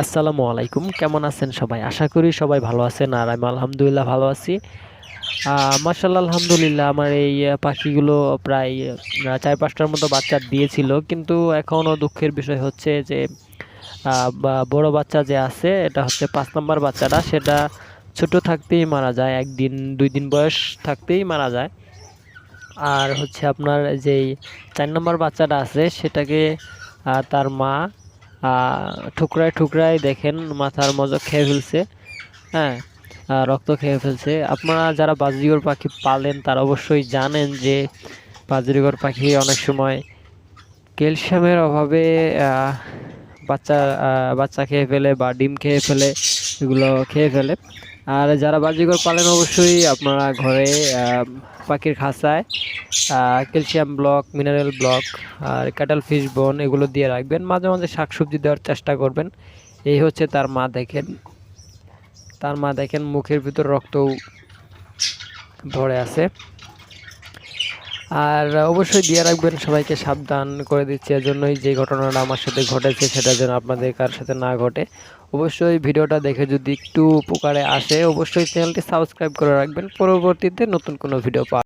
আসসালামু আলাইকুম। কেমন আছেন সবাই? আশা করি সবাই ভালো আছেন আর আমি আলহামদুলিল্লাহ ভালো আছি। মার্শাল্লাহ আলহামদুলিল্লাহ আমার এই পাখিগুলো প্রায় চার পাঁচটার মতো বাচ্চা দিয়েছিল। কিন্তু এখনও দুঃখের বিষয় হচ্ছে যে বড় বাচ্চা যে আছে, এটা হচ্ছে পাঁচ নম্বর বাচ্চাটা, সেটা ছোট থাকতেই মারা যায়। একদিন, দুই দিন বয়স থাকতেই মারা যায়। আর হচ্ছে আপনার যেই চার নম্বর বাচ্চাটা আছে, সেটাকে তার মা ঠুকরায় ঠুকরায় দেখেন মাথার মজক খেয়ে ফেলছে। হ্যাঁ রক্ত খেয়ে ফেলছে। আপনারা যারা বাজিগর পাখি পালেন, তারা অবশ্যই জানেন যে বাজিগর পাখি অনেক সময় ক্যালসিয়ামের অভাবে বাচ্চা বাচ্চা খেয়ে ফেলে বা ডিম খেয়ে ফেলে, এগুলো খেয়ে ফেলে। আর যারা বাজিগর পালেন, অবশ্যই আপনারা ঘরে পাখির খাঁচায় ক্যালসিয়াম ব্লক মিনারেল ব্লক আর ক্যাটাল ফিশ বোন এগুলো দিয়ে রাখবেন। মাঝে মাঝে শাকসবজি দেওয়ার চেষ্টা করবেন। এই হচ্ছে তার মা দেখেন। তার মা দেখেন মুখের ভিতর রক্ত ভরে আছে। আর অবশ্যই দিয়ে রাখবেন, সবাইকে সাবধান করে দিচ্ছে। এজন্যই যে ঘটনাটা আমার সাথে ঘটেছে, সেটা যেন আপনাদের কার সাথে না ঘটে। অবশ্যই ভিডিওটা দেখে যদি একটু উপকারে আসে, অবশ্যই চ্যানেলটি সাবস্ক্রাইব করে রাখবেন। পরবর্তীতে নতুন কোনো ভিডিও পা